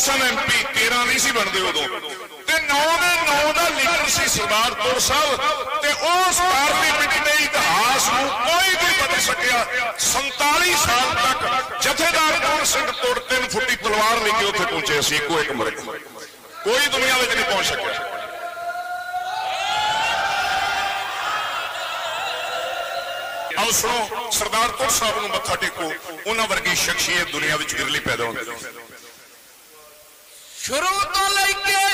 ਸਨ MP 13 ਨਹੀਂ ਸੀ ਬਣਦੇ ਉਦੋਂ। ਤੇ 9 ਦੇ 9 ਦਾ ਲੀਡਰ ਸੀ ਸਰਦਾਰਪੁਰ ਸਾਹਿਬ। ਤੇ ਉਸ ਪਾਰਲੀਮੈਂਟ ਦੇ ਇਤਿਹਾਸ ਨੂੰ ਕੋਈ ਵੀ ਬਦਲ ਸਕਿਆ 47 ਸਾਲ ਤੱਕ ਜਥੇਦਾਰ ਕੌਰ ਸਿੰਘ ਤੋੜ ਤਿੰਨ ਫੁੱਟੀ ਤਲਵਾਰ ਲੈ ਕੇ ਉੱਥੇ ਪਹੁੰਚੇ ਸੀ ਇੱਕੋ ਇੱਕ ਮਰੇ। ਕੋਈ ਦੁਨੀਆ ਵਿੱਚ ਨਹੀਂ ਪਹੁੰਚ ਸਕਿਆ। ਆਓ ਸੁਣੋ, ਸਰਦਾਰ ਤੁਰ ਸਾਹਿਬ ਨੂੰ ਮੱਥਾ ਟੇਕੋ, ਉਹਨਾਂ ਵਰਗੀ ਸ਼ਖਸੀਅਤ ਦੁਨੀਆ ਵਿੱਚ ਗਿਰਲੀ ਪੈਦਾ ਹੁੰਦੀ ਹੈ শুরু তলাইকে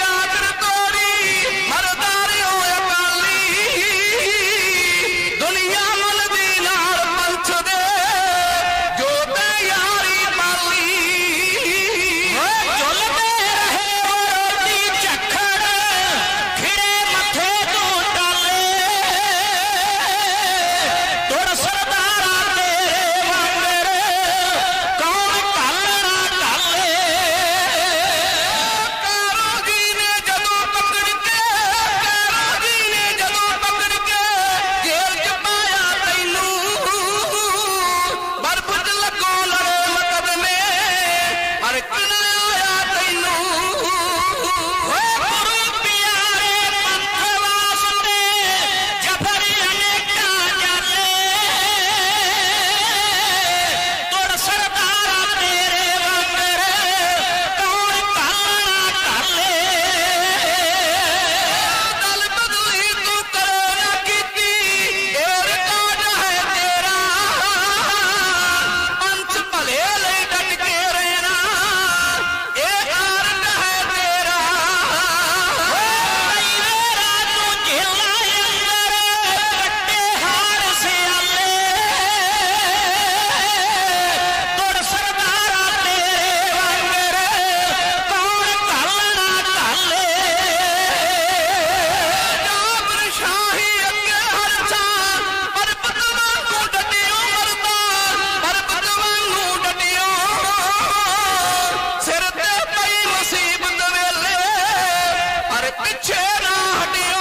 ਪਿੱਛੇ ਨਾ ਹਟਿਆ